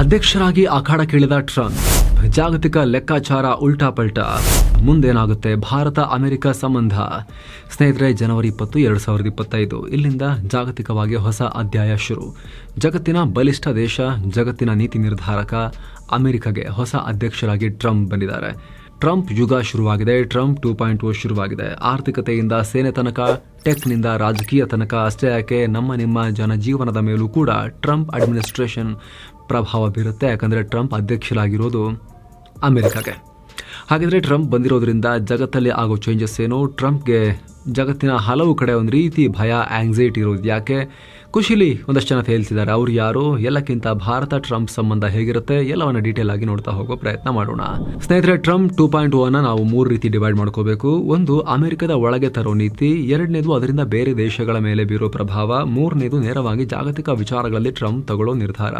ಅಧ್ಯಕ್ಷರಾಗಿ ಅಖಾಡಕ್ಕಿಳಿದ ಟ್ರಂಪ್, ಜಾಗತಿಕ ಲೆಕ್ಕಾಚಾರ ಉಲ್ಟಾ ಪಲ್ಟಾ ಮುಂದೇನಾಗುತ್ತೆ ಭಾರತ ಅಮೆರಿಕ ಸಂಬಂಧ? ಸ್ನೇಹಿತರೆ, ಜನವರಿ ಇಪ್ಪತ್ತು, ಎರಡು ಸಾವಿರದ ಇಪ್ಪತ್ತೈದು. ಇಲ್ಲಿಂದ ಜಾಗತಿಕವಾಗಿ ಹೊಸ ಅಧ್ಯಾಯ ಶುರು. ಜಗತ್ತಿನ ಬಲಿಷ್ಠ ದೇಶ, ಜಗತ್ತಿನ ನೀತಿ ನಿರ್ಧಾರಕ ಅಮೆರಿಕಗೆ ಹೊಸ ಅಧ್ಯಕ್ಷರಾಗಿ ಟ್ರಂಪ್ ಬಂದಿದ್ದಾರೆ. ಟ್ರಂಪ್ ಯುಗ ಶುರುವಾಗಿದೆ, ಟ್ರಂಪ್ ಟೂ ಪಾಯಿಂಟ್ ಓ ಶುರುವಾಗಿದೆ. ಆರ್ಥಿಕತೆಯಿಂದ ಸೇನೆ ತನಕ, ಟೆಕ್ನಿಂದ ರಾಜಕೀಯ ತನಕ ಅಷ್ಟೇ ಯಾಕೆ ನಮ್ಮ ನಿಮ್ಮ ಜನಜೀವನದ ಮೇಲೂ ಕೂಡ ಟ್ರಂಪ್ ಅಡ್ಮಿನಿಸ್ಟ್ರೇಷನ್ ಪ್ರಭಾವ ಬೀರುತ್ತೆ. ಯಾಕಂದರೆ ಟ್ರಂಪ್ ಅಧ್ಯಕ್ಷರಾಗಿರೋದು ಅಮೆರಿಕಾಗೆ. ಹಾಗಿದ್ರೆ ಟ್ರಂಪ್ ಬಂದಿರೋದ್ರಿಂದ ಜಗತ್ತಲ್ಲಿ ಆಗೋ ಚೇಂಜಸ್ ಏನು? ಟ್ರಂಪ್ಗೆ ಜಗತ್ತಿನ ಹಲವು ಕಡೆ ಒಂದು ರೀತಿ ಭಯ ಆ್ಯಂಗ್ಸೈಟಿ ಇರೋದು. ಯಾಕೆ? ಖುಷಿಲಿ ಒಂದಷ್ಟು ಜನ ಹೇಳ್ತಿದ್ದಾರೆ. ಅವ್ರು ಯಾರು? ಎಲ್ಲಕ್ಕಿಂತ ಭಾರತ ಟ್ರಂಪ್ ಸಂಬಂಧ ಹೇಗಿರುತ್ತೆ? ಎಲ್ಲವನ್ನ ಡೀಟೇಲ್ ಆಗಿ ನೋಡ್ತಾ ಹೋಗೋ ಪ್ರಯತ್ನ ಮಾಡೋಣ. ಸ್ನೇಹಿತರೆ, ಟ್ರಂಪ್ ಟೂ ಪಾಯಿಂಟ್ ಒನ್ ನಾವು ಮೂರು ರೀತಿ ಡಿವೈಡ್ ಮಾಡ್ಕೋಬೇಕು. ಒಂದು, ಅಮೆರಿಕದ ಒಳಗೆ ತರೋ ನೀತಿ. ಎರಡನೇದು, ಅದರಿಂದ ಬೇರೆ ದೇಶಗಳ ಮೇಲೆ ಬೀರೋ ಪ್ರಭಾವ. ಮೂರನೇದು, ನೇರವಾಗಿ ಜಾಗತಿಕ ವಿಚಾರಗಳಲ್ಲಿ ಟ್ರಂಪ್ ತಗೊಳ್ಳೋ ನಿರ್ಧಾರ.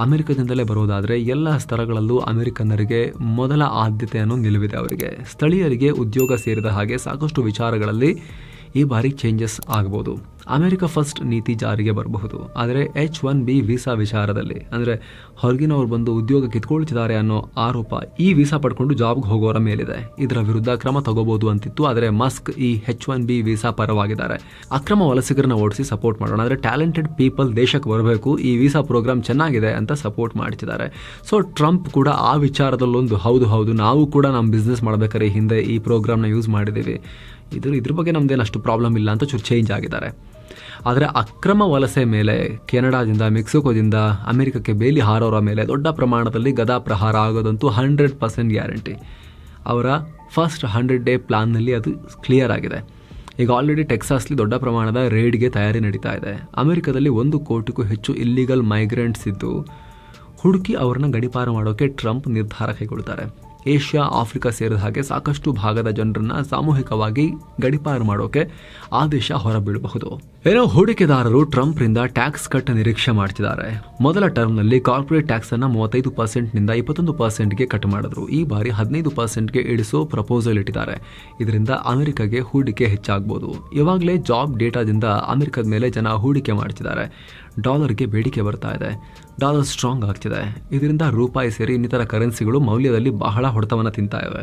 ಅಮೆರಿಕದಿಂದಲೇ ಬರೋದಾದರೆ ಎಲ್ಲ ಸ್ತರಗಳಲ್ಲೂ ಅಮೆರಿಕನ್ನರಿಗೆ ಮೊದಲ ಆದ್ಯತೆಯನ್ನು ನಿಲುವಿದೆ ಅವರಿಗೆ. ಸ್ಥಳೀಯರಿಗೆ ಉದ್ಯೋಗ ಸೇರಿದ ಹಾಗೆ ಸಾಕಷ್ಟು ವಿಚಾರಗಳಲ್ಲಿ ಈ ಬಾರಿ ಚೇಂಜಸ್ ಆಗ್ಬೋದು. ಅಮೆರಿಕ ಫಸ್ಟ್ ನೀತಿ ಜಾರಿಗೆ ಬರಬಹುದು. ಆದರೆ ಎಚ್ ಒನ್ ಬಿ ವೀಸಾ ವಿಚಾರದಲ್ಲಿ, ಅಂದರೆ ಹೊರಗಿನವ್ರು ಬಂದು ಉದ್ಯೋಗ ಕಿತ್ಕೊಳ್ತಿದ್ದಾರೆ ಅನ್ನೋ ಆರೋಪ ಈ ವೀಸಾ ಪಡ್ಕೊಂಡು ಜಾಬ್ಗೆ ಹೋಗೋರ ಮೇಲಿದೆ. ಇದರ ವಿರುದ್ಧ ಕ್ರಮ ತಗೋಬಹುದು ಅಂತಿತ್ತು, ಆದರೆ ಮಸ್ಕ್ ಈ ಹೆಚ್ ಒನ್ ಬಿ ವೀಸಾ ಪರವಾಗಿದ್ದಾರೆ. ಅಕ್ರಮ ವಲಸಿಗರನ್ನ ಓಡಿಸಿ ಸಪೋರ್ಟ್ ಮಾಡೋಣ. ಅಂದರೆ ಟ್ಯಾಲೆಂಟೆಡ್ ಪೀಪಲ್ ದೇಶಕ್ಕೆ ಬರಬೇಕು, ಈ ವೀಸಾ ಪ್ರೋಗ್ರಾಮ್ ಚೆನ್ನಾಗಿದೆ ಅಂತ ಸಪೋರ್ಟ್ ಮಾಡ್ತಿದ್ದಾರೆ. ಸೊ ಟ್ರಂಪ್ ಕೂಡ ಆ ವಿಚಾರದಲ್ಲೊಂದು, ಹೌದು ಹೌದು, ನಾವು ಕೂಡ ನಮ್ಮ ಬಿಸ್ನೆಸ್ ಮಾಡಬೇಕಾದ್ರೆ ಹಿಂದೆ ಈ ಪ್ರೋಗ್ರಾಮ್ನ ಯೂಸ್ ಮಾಡಿದ್ದೀವಿ. ಇದ್ರ ಇದ್ರ ಬಗ್ಗೆ ನಮ್ದೇನು ಅಷ್ಟು ಪ್ರಾಬ್ಲಮ್ ಇಲ್ಲ ಅಂತ ಚೂರು ಚೇಂಜ್ ಆಗಿದ್ದಾರೆ. ಆದರೆ ಅಕ್ರಮ ವಲಸೆ ಮೇಲೆ ಕೆನಡಾದಿಂದ, ಮೆಕ್ಸಿಕೋದಿಂದ ಅಮೆರಿಕಕ್ಕೆ ಬೇಲಿ ಹಾರೋರ ಮೇಲೆ ದೊಡ್ಡ ಪ್ರಮಾಣದಲ್ಲಿ ಗದಾ ಪ್ರಹಾರ ಆಗೋದಂತೂ ಹಂಡ್ರೆಡ್ ಪರ್ಸೆಂಟ್ ಗ್ಯಾರಂಟಿ. ಅವರ ಫಸ್ಟ್ ಹಂಡ್ರೆಡ್ ಡೇ ಪ್ಲಾನ್ನಲ್ಲಿ ಅದು ಕ್ಲಿಯರ್ ಆಗಿದೆ. ಈಗ ಆಲ್ರೆಡಿ ಟೆಕ್ಸಾಸ್ಲಿ ದೊಡ್ಡ ಪ್ರಮಾಣದ ರೇಡ್ಗೆ ತಯಾರಿ ನಡೀತಾ ಇದೆ. ಅಮೆರಿಕದಲ್ಲಿ ಒಂದು ಕೋಟಿಗೂ ಹೆಚ್ಚು ಇಲ್ಲಿಗಲ್ ಮೈಗ್ರೆಂಟ್ಸ್ ಇದ್ದು, ಹುಡುಕಿ ಅವ್ರನ್ನ ಗಡಿಪಾರು ಮಾಡೋಕೆ ಟ್ರಂಪ್ ನಿರ್ಧಾರ ಕೈಗೊಳ್ತಾರೆ ಏಷ್ಯಾ, ಆಫ್ರಿಕಾ ಸೇರಿದ ಹಾಗೆ ಸಾಕಷ್ಟು ಭಾಗದ ಜನರನ್ನ ಸಾಮೂಹಿಕವಾಗಿ ಗಡಿಪಾರು ಮಾಡೋಕೆ ಆದೇಶ ಹೊರಬೀಳಬಹುದು. ಏನೋ ಹೂಡಿಕೆದಾರರು ಟ್ರಂಪ್ ರಿಂದ ಟ್ಯಾಕ್ಸ್ ಕಟ್ ನಿರೀಕ್ಷೆ ಮಾಡ್ತಿದ್ದಾರೆ. ಮೊದಲ ಟರ್ಮ್ನಲ್ಲಿ ಕಾರ್ಪೊರೇಟ್ ಟ್ಯಾಕ್ಸ್ ಅನ್ನ ಮೂವತ್ತೈದು ಪರ್ಸೆಂಟ್ನಿಂದ ಇಪ್ಪತ್ತೊಂದು ಪರ್ಸೆಂಟ್ಗೆ ಕಟ್ ಮಾಡಿದ್ರು. ಈ ಬಾರಿ ಹದಿನೈದು ಪರ್ಸೆಂಟ್ಗೆ ಇಳಿಸೋ ಪ್ರಪೋಸಲ್ ಇಟ್ಟಿದ್ದಾರೆ. ಇದರಿಂದ ಅಮೆರಿಕಗೆ ಹೂಡಿಕೆ ಹೆಚ್ಚಾಗಬಹುದು ಇವಾಗಲೇ ಜಾಬ್ ಡೇಟಾದಿಂದ ಅಮೆರಿಕದ ಮೇಲೆ ಜನ ಹೂಡಿಕೆ ಮಾಡ್ತಿದ್ದಾರೆ. ಡಾಲರ್ಗೆ ಬೇಡಿಕೆ ಬರ್ತಾ ಇದೆ. ಡಾಲರ್ ಸ್ಟ್ರಾಂಗ್ ಆಗ್ತಿದೆ. ಇದರಿಂದ ರೂಪಾಯಿ ಸೇರಿ ಇನ್ನಿತರ ಕರೆನ್ಸಿಗಳು ಮೌಲ್ಯದಲ್ಲಿ ಬಹಳ ಹೊಡೆತವನ್ನು ತಿಂತಾ ಇವೆ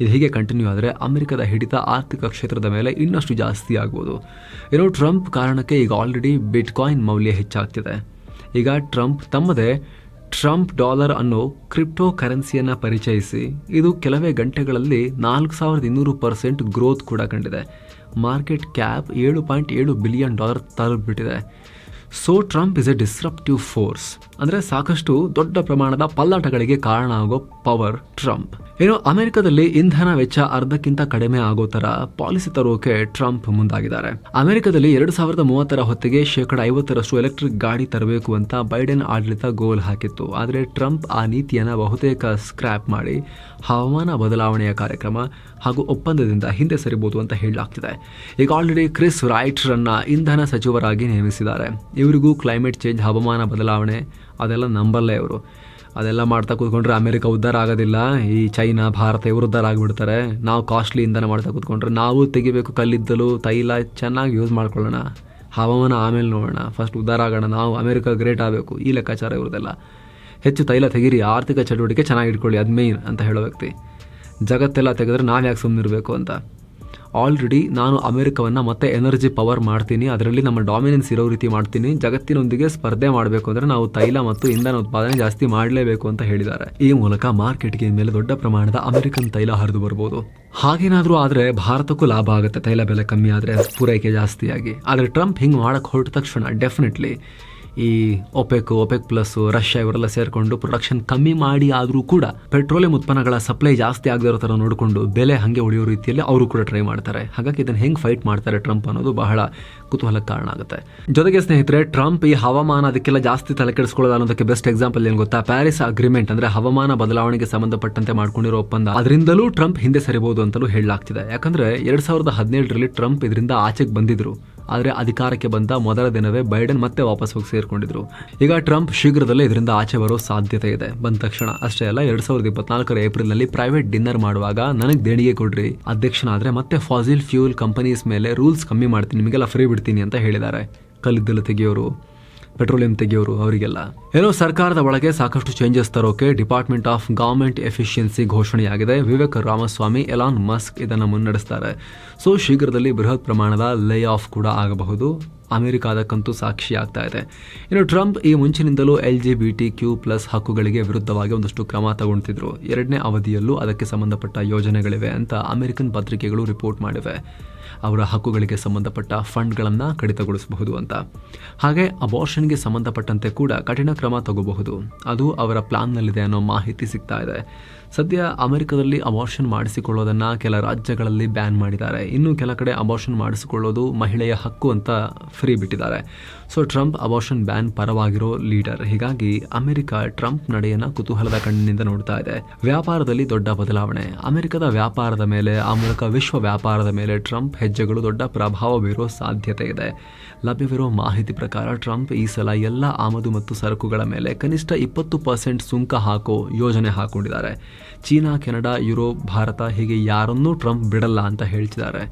ಇದು ಹೀಗೆ ಕಂಟಿನ್ಯೂ ಆದರೆ ಅಮೆರಿಕದ ಹಿಡಿತ ಆರ್ಥಿಕ ಕ್ಷೇತ್ರದ ಮೇಲೆ ಇನ್ನಷ್ಟು ಜಾಸ್ತಿ ಆಗ್ಬೋದು. ಇರೋ ಟ್ರಂಪ್ ಕಾರಣಕ್ಕೆ ಈಗ ಆಲ್ರೆಡಿ ಬಿಟ್ಕಾಯಿನ್ ಮೌಲ್ಯ ಹೆಚ್ಚಾಗ್ತಿದೆ. ಈಗ ಟ್ರಂಪ್ ತಮ್ಮದೇ ಟ್ರಂಪ್ ಡಾಲರ್ ಅನ್ನೋ ಕ್ರಿಪ್ಟೋ ಕರೆನ್ಸಿಯನ್ನು ಪರಿಚಯಿಸಿ, ಇದು ಕೆಲವೇ ಗಂಟೆಗಳಲ್ಲಿ ನಾಲ್ಕು ಸಾವಿರದ ಇನ್ನೂರು ಪರ್ಸೆಂಟ್ ಗ್ರೋತ್ ಕೂಡ ಕಂಡಿದೆ. ಮಾರ್ಕೆಟ್ ಕ್ಯಾಪ್ ಏಳು ಪಾಯಿಂಟ್ ಏಳು billion dollar ತಲುಪಿಬಿಟ್ಟಿದೆ so Trump is a disruptive force. ಅಂದರೆ ಸಾಕಷ್ಟು ದೊಡ್ಡ ಪ್ರಮಾಣದ ಪಲ್ಲಾಟಗಳಿಗೆ ಕಾರಣ ಆಗೋ ಪವರ್ ಟ್ರಂಪ್. ಏನು ಅಮೆರಿಕದಲ್ಲಿ ಇಂಧನ ವೆಚ್ಚ ಅರ್ಧಕ್ಕಿಂತ ಕಡಿಮೆ ಆಗೋ ತರ ಪಾಲಿಸಿ ತರೋಕೆ ಟ್ರಂಪ್ ಮುಂದಾಗಿದ್ದಾರೆ. ಅಮೆರಿಕದಲ್ಲಿ ಎರಡು ಸಾವಿರದ ಮೂವತ್ತರ ಹೊತ್ತಿಗೆ ಶೇಕಡ ಐವತ್ತರಷ್ಟು ಎಲೆಕ್ಟ್ರಿಕ್ ಗಾಡಿ ತರಬೇಕು ಅಂತ ಬೈಡೆನ್ ಆಡಳಿತ ಗೋಲ್ ಹಾಕಿತ್ತು. ಆದರೆ ಟ್ರಂಪ್ ಆ ನೀತಿಯನ್ನು ಬಹುತೇಕ ಸ್ಕ್ರ್ಯಾಪ್ ಮಾಡಿ ಹವಾಮಾನ ಬದಲಾವಣೆಯ ಕಾರ್ಯಕ್ರಮ ಹಾಗೂ ಒಪ್ಪಂದದಿಂದ ಹಿಂದೆ ಸರಿಬಹುದು ಅಂತ ಹೇಳಲಾಗ್ತಿದೆ. ಈಗ ಆಲ್ರೆಡಿ ಕ್ರಿಸ್ ರೈಟ್ರನ್ನ ಇಂಧನ ಸಚಿವರಾಗಿ ನೇಮಿಸಿದ್ದಾರೆ. ಇವರಿಗೂ ಕ್ಲೈಮೇಟ್ ಚೇಂಜ್, ಹವಾಮಾನ ಬದಲಾವಣೆ ಅದೆಲ್ಲ ನಂಬಲ್ಲೇ ಇವರು. ಅದೆಲ್ಲ ಮಾಡ್ತಾ ಕೂತ್ಕೊಂಡ್ರೆ ಅಮೆರಿಕ ಉದ್ಧಾರ ಆಗೋದಿಲ್ಲ. ಈ ಚೈನಾ, ಭಾರತ ಇವರು ಉದ್ಧಾರ ಆಗಿಬಿಡ್ತಾರೆ. ನಾವು ಕಾಸ್ಟ್ಲಿ ಇಂಧನ ಮಾಡ್ತಾ ಕೂತ್ಕೊಂಡ್ರೆ ನಾವು ತೆಗಿಬೇಕು ಕಲ್ಲಿದ್ದಲು, ತೈಲ, ಚೆನ್ನಾಗಿ ಯೂಸ್ ಮಾಡ್ಕೊಳ್ಳೋಣ. ಹವಾಮಾನ ಆಮೇಲೆ ನೋಡೋಣ. ಫಸ್ಟ್ ಉದ್ಧಾರ ಆಗೋಣ. ನಾವು ಅಮೆರಿಕ ಗ್ರೇಟ್ ಆಗಬೇಕು. ಈ ಲೆಕ್ಕಾಚಾರ ಇವ್ರದೆಲ್ಲ. ಹೆಚ್ಚು ತೈಲ ತೆಗಿರಿ. ಆರ್ಥಿಕ ಚಟುವಟಿಕೆ ಚೆನ್ನಾಗಿ ಇಟ್ಕೊಳ್ಳಿ. ಅದು ಮೇಯ್ನ್ ಅಂತ ಹೇಳೋ ವ್ಯಕ್ತಿ. ಜಗತ್ತೆಲ್ಲ ತೆಗೆದ್ರೆ ನಾವು ಯಾಕೆ ಸುಮ್ಮನಿರಬೇಕು ಅಂತ. ಆಲ್ರೆಡಿ ನಾನು ಅಮೆರಿಕವನ್ನು ಮತ್ತೆ ಎನರ್ಜಿ ಪವರ್ ಮಾಡ್ತೀನಿ. ಅದರಲ್ಲಿ ನಮ್ಮ ಡಾಮಿನೆನ್ಸ್ ಇರೋ ರೀತಿ ಮಾಡ್ತೀನಿ. ಜಗತ್ತಿನೊಂದಿಗೆ ಸ್ಪರ್ಧೆ ಮಾಡಬೇಕು ಅಂದರೆ ನಾವು ತೈಲ ಮತ್ತು ಇಂಧನ ಉತ್ಪಾದನೆ ಜಾಸ್ತಿ ಮಾಡಲೇಬೇಕು ಅಂತ ಹೇಳಿದ್ದಾರೆ. ಈ ಮೂಲಕ ಮಾರ್ಕೆಟ್ಗೆ ಮೇಲೆ ದೊಡ್ಡ ಪ್ರಮಾಣದ ಅಮೆರಿಕನ್ ತೈಲ ಹರಿದು ಬರ್ಬೋದು. ಹಾಗೇನಾದರೂ ಆದರೆ ಭಾರತಕ್ಕೂ ಲಾಭ ಆಗುತ್ತೆ. ತೈಲ ಬೆಲೆ ಕಮ್ಮಿ ಆದರೆ ಪೂರೈಕೆ ಜಾಸ್ತಿಯಾಗಿ. ಆದರೆ ಟ್ರಂಪ್ ಹಿಂಗೆ ಮಾಡಕ್ಕೆ ಹೊರಟ ತಕ್ಷಣ ಡೆಫಿನೆಟ್ಲಿ ಈ ಒಪೆಕ್ ಒಪೆಕ್ ಪ್ಲಸ್ ರಷ್ಯಾ ಇವರೆಲ್ಲ ಸೇರಿಕೊಂಡು ಪ್ರೊಡಕ್ಷನ್ ಕಮ್ಮಿ ಮಾಡಿ ಆದರೂ ಕೂಡ ಪೆಟ್ರೋಲಿಯಂ ಉತ್ಪನ್ನಗಳ ಸಪ್ಲೈ ಜಾಸ್ತಿ ಆಗದಿರೋ ಇರೋ ಥರ ನೋಡಿಕೊಂಡು ಬೆಲೆ ಹಾಗೆ ಉಳಿಯೋ ರೀತಿಯಲ್ಲಿ ಅವರು ಕೂಡ ಟ್ರೈ ಮಾಡ್ತಾರೆ. ಹಾಗಾಗಿ ಇದನ್ನು ಹೆಂಗೆ ಫೈಟ್ ಮಾಡ್ತಾರೆ ಟ್ರಂಪ್ ಅನ್ನೋದು ಬಹಳ ಕುತೂಹಲಕ್ಕೆ ಕಾರಣ ಆಗುತ್ತೆ. ಜೊತೆಗೆ ಸ್ನೇಹಿತರೆ ಟ್ರಂಪ್ ಈ ಹವಾಮಾನ ಅದಕ್ಕೆಲ್ಲ ಜಾಸ್ತಿ ತಲೆ ಕೆಡಿಸ್ಕೊಳ್ಳೋದು ಅನ್ನೋದಕ್ಕೆ ಬೆಸ್ಟ್ ಎಕ್ಸಾಂಪಲ್ ಏನು ಗೊತ್ತಾ? ಪ್ಯಾರಿಸ್ ಅಗ್ರಿಮೆಂಟ್ ಅಂದ್ರೆ ಹವಾಮಾನ ಬದಲಾವಣೆಗೆ ಸಂಬಂಧಪಟ್ಟಂತೆ ಮಾಡ್ಕೊಂಡಿರೋ ಒಪ್ಪಂದ. ಅದರಿಂದಲೂ ಟ್ರಂಪ್ ಹಿಂದೆ ಸರಿಬಹುದು ಅಂತಲೂ ಹೇಳಲಾಗ್ತಿದೆ. ಯಾಕಂದ್ರೆ ಎರಡ್ ಸಾವಿರದ ಹದಿನೇಳರಲ್ಲಿ ಟ್ರಂಪ್ ಇದರಿಂದ ಆಚೆಗೆ ಬಂದಿದ್ರು. ಆದರೆ ಅಧಿಕಾರಕ್ಕೆ ಬಂದ ಮೊದಲ ದಿನವೇ ಬೈಡನ್ ಮತ್ತೆ ವಾಪಸ್ ಹೋಗಿ ಸೇರಿಕೊಂಡಿದ್ರು. ಈಗ ಟ್ರಂಪ್ ಶೀಘ್ರದಲ್ಲೇ ಇದರಿಂದ ಆಚೆ ಬರೋ ಸಾಧ್ಯತೆ ಇದೆ. ಬಂದ ತಕ್ಷಣ ಅಷ್ಟೇ ಅಲ್ಲ, ಎರಡ್ ಸಾವಿರದ ಇಪ್ಪತ್ನಾಲ್ಕರ ಏಪ್ರಿಲ್ನಲ್ಲಿ ಪ್ರೈವೇಟ್ ಡಿನ್ನರ್ ಮಾಡುವಾಗ ನನಗೆ ದೇಣಿಗೆ ಕೊಡ್ರಿ. ಅಧ್ಯಕ್ಷನಾದ್ರೆ ಮತ್ತೆ ಫಾಸಿಲ್ ಫ್ಯೂಲ್ ಕಂಪನೀಸ್ ಮೇಲೆ ರೂಲ್ಸ್ ಕಮ್ಮಿ ಮಾಡ್ತೀನಿ, ನಿಮಗೆಲ್ಲ ಫ್ರೀ ಬಿಡ್ತೀನಿ ಅಂತ ಹೇಳಿದ್ದಾರೆ. ಕಲ್ಲಿದ್ದಲು ತೆಗೆಯೋರು. ಪೆಟ್ರೋಲಿಯಂ ತೆಗೆಯೋರು ಅವರಿಗೆಲ್ಲ. ಏನೋ ಸರ್ಕಾರದ ಒಳಗೆ ಸಾಕಷ್ಟು ಚೇಂಜಸ್ ತರೋಕೆ ಡಿಪಾರ್ಟ್ಮೆಂಟ್ ಆಫ್ ಗವರ್ಮೆಂಟ್ ಎಫಿಷಿಯನ್ಸಿ ಘೋಷಣೆಯಾಗಿದೆ. ವಿವೇಕ್ ರಾಮಸ್ವಾಮಿ ಎಲಾನ್ ಮಸ್ಕ್ ಇದನ್ನು ಮುನ್ನಡೆಸ್ತಾರೆ. ಸೊ ಶೀಘ್ರದಲ್ಲಿ ಬೃಹತ್ ಪ್ರಮಾಣದ ಲೇ ಆಫ್ ಕೂಡ ಆಗಬಹುದು. ಅಮೆರಿಕ ಅದಕ್ಕಂತೂ ಸಾಕ್ಷಿ ಆಗ್ತಾ ಇದೆ. ಇನ್ನು ಟ್ರಂಪ್ ಈ ಮುಂಚಿನಿಂದಲೂ L G B T Q plus ಹಕ್ಕುಗಳಿಗೆ ವಿರುದ್ಧವಾಗಿ ಒಂದಷ್ಟು ಕ್ರಮ ತಗೊಳ್ತಿದ್ರು ಎರಡನೇ ಅವಧಿಯಲ್ಲೂ ಅದಕ್ಕೆ ಸಂಬಂಧಪಟ್ಟ ಯೋಜನೆಗಳಿವೆ ಅಂತ ಅಮೆರಿಕನ್ ಪತ್ರಿಕೆಗಳು ರಿಪೋರ್ಟ್ ಮಾಡಿವೆ. ಅವರ ಹಕ್ಕುಗಳಿಗೆ ಸಂಬಂಧಪಟ್ಟ ಫಂಡ್ಗಳನ್ನು ಕಡಿತಗೊಳಿಸಬಹುದು ಅಂತ. ಹಾಗೆ ಅಬಾರ್ಷನ್ಗೆ ಸಂಬಂಧಪಟ್ಟಂತೆ ಕೂಡ ಕಠಿಣ ಕ್ರಮ ತಗೋಬಹುದು. ಅದು ಅವರ ಪ್ಲಾನ್ನಲ್ಲಿದೆ ಅನ್ನೋ ಮಾಹಿತಿ ಸಿಗ್ತಾ ಇದೆ. ಸದ್ಯ ಅಮೆರಿಕದಲ್ಲಿ ಅಬಾರ್ಷನ್ ಮಾಡಿಸಿಕೊಳ್ಳೋದನ್ನು ಕೆಲ ರಾಜ್ಯಗಳಲ್ಲಿ ಬ್ಯಾನ್ ಮಾಡಿದ್ದಾರೆ. ಇನ್ನು ಕೆಲ ಕಡೆ ಅಬಾರ್ಷನ್ ಮಾಡಿಸಿಕೊಳ್ಳೋದು ಮಹಿಳೆಯ ಹಕ್ಕು ಅಂತ ಫ್ರೀ ಬಿಟ್ಟಿದ್ದಾರೆ. ಸೊ ಟ್ರಂಪ್ ಅಬಾರ್ಷನ್ ಬ್ಯಾನ್ ಪರವಾಗಿರೋ ಲೀಡರ್ ಹೀಗಾಗಿ ಅಮೆರಿಕ ಟ್ರಂಪ್ ನಡೆಯನ್ನ ಕುತೂಹಲದ ಕಣ್ಣಿನಿಂದ ನೋಡ್ತಾ ಇದೆ. ವ್ಯಾಪಾರದಲ್ಲಿ ದೊಡ್ಡ ಬದಲಾವಣೆ. ಅಮೆರಿಕದ ವ್ಯಾಪಾರದ ಮೇಲೆ, ಆ ಮೂಲಕ ವಿಶ್ವ ವ್ಯಾಪಾರದ ಮೇಲೆ ಟ್ರಂಪ್ ಹೆಜ್ಜೆಗಳು ದೊಡ್ಡ ಪ್ರಭಾವ ಬೀರೋ ಸಾಧ್ಯತೆ ಇದೆ. ಲಭ್ಯವಿರೋ ಮಾಹಿತಿ ಪ್ರಕಾರ ಟ್ರಂಪ್ ಈ ಸಲ ಎಲ್ಲ ಆಮದು ಮತ್ತು ಸರಕುಗಳ ಮೇಲೆ ಕನಿಷ್ಠ ಇಪ್ಪತ್ತು ಪರ್ಸೆಂಟ್ ಸುಂಕ ಹಾಕೋ ಯೋಜನೆ ಹಾಕೊಂಡಿದ್ದಾರೆ. ಚೀನಾ, ಕೆನಡಾ, ಯುರೋಪ್, ಭಾರತ ಹೀಗೆ ಯಾರನ್ನೂ ಟ್ರಂಪ್ ಬಿಡಲ್ಲ ಅಂತ ಹೇಳ್ತಿದ್ದಾರೆ.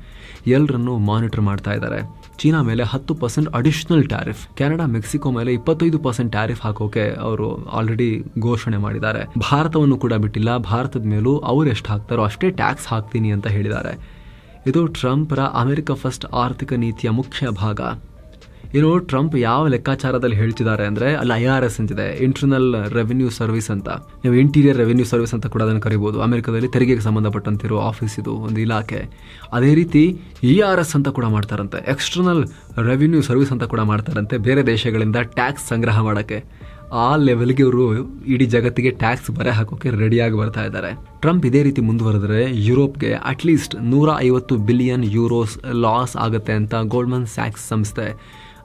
ಎಲ್ಲರನ್ನೂ ಮಾನಿಟರ್ ಮಾಡ್ತಾ ಇದ್ದಾರೆ. ಚೀನಾ ಮೇಲೆ ಹತ್ತು percent additional tariff. Canada, Mexico ಮೇಲೆ ಇಪ್ಪತ್ತೈದು ಪರ್ಸೆಂಟ್ ಟ್ಯಾರಿಫ್ ಹಾಕೋಕೆ ಅವರು ಆಲ್ರೆಡಿ ಘೋಷಣೆ ಮಾಡಿದ್ದಾರೆ. ಭಾರತವನ್ನು ಕೂಡ ಬಿಟ್ಟಿಲ್ಲ. ಭಾರತದ ಮೇಲೂ ಅವ್ರು ಎಷ್ಟು ಹಾಕ್ತಾರೋ ಅಷ್ಟೇ ಟ್ಯಾಕ್ಸ್ ಹಾಕ್ತೀನಿ ಅಂತ ಹೇಳಿದ್ದಾರೆ. ಇದು ಟ್ರಂಪ್ರ ಅಮೆರಿಕ ಫಸ್ಟ್ ಆರ್ಥಿಕ ನೀತಿಯ ಮುಖ್ಯ ಭಾಗ. ಇನ್ನು ಟ್ರಂಪ್ ಯಾವ ಲೆಕ್ಕಾಚಾರದಲ್ಲಿ ಹೇಳ್ತಿದ್ದಾರೆ ಅಂದ್ರೆ ಅಲ್ಲಿ ಐ ಆರ್ ಎಸ್ ಅಂತಿದೆ ಇಂಟರ್ನಲ್ ರೆವೆನ್ಯೂ ಸರ್ವಿಸ್ ಅಂತ. ನೀವು ಇಂಟೀರಿಯರ್ ರೆವೆನ್ಯೂ ಸರ್ವಿಸ್ ಅಂತ ಕೂಡ ಅದನ್ನು ಕರಿಬೋದು. ಅಮೆರಿಕದಲ್ಲಿ ತೆರಿಗೆಗೆ ಸಂಬಂಧಪಟ್ಟಂತಿರೋ ಆಫೀಸ್ ಇದು ಒಂದು ಇಲಾಖೆ. ಅದೇ ರೀತಿ ಇ ಆರ್ ಎಸ್ ಅಂತ ಕೂಡ ಮಾಡ್ತಾರಂತೆ. ಎಕ್ಸ್ಟರ್ನಲ್ ರೆವಿನ್ಯೂ ಸರ್ವಿಸ್ ಅಂತ ಕೂಡ ಮಾಡ್ತಾರಂತೆ ಬೇರೆ ದೇಶಗಳಿಂದ ಟ್ಯಾಕ್ಸ್ ಸಂಗ್ರಹ ಮಾಡೋಕ್ಕೆ. ಆ ಲೆವೆಲ್ಗೆ ಅವರು ಇಡೀ ಜಗತ್ತಿಗೆ ಟ್ಯಾಕ್ಸ್ ಬರೆ ಹಾಕೋಕೆ ರೆಡಿಯಾಗಿ ಬರ್ತಾ ಇದ್ದಾರೆ. ಟ್ರಂಪ್ ಇದೇ ರೀತಿ ಮುಂದುವರೆದ್ರೆ ಯುರೋಪ್ಗೆ ಅಟ್ಲೀಸ್ಟ್ ನೂರ ಐವತ್ತು ಬಿಲಿಯನ್ ಯೂರೋಸ್ ಲಾಸ್ ಆಗುತ್ತೆ ಅಂತ ಗೋಲ್ಡ್ಮನ್ ಸ್ಯಾಕ್ಸ್ ಸಂಸ್ಥೆ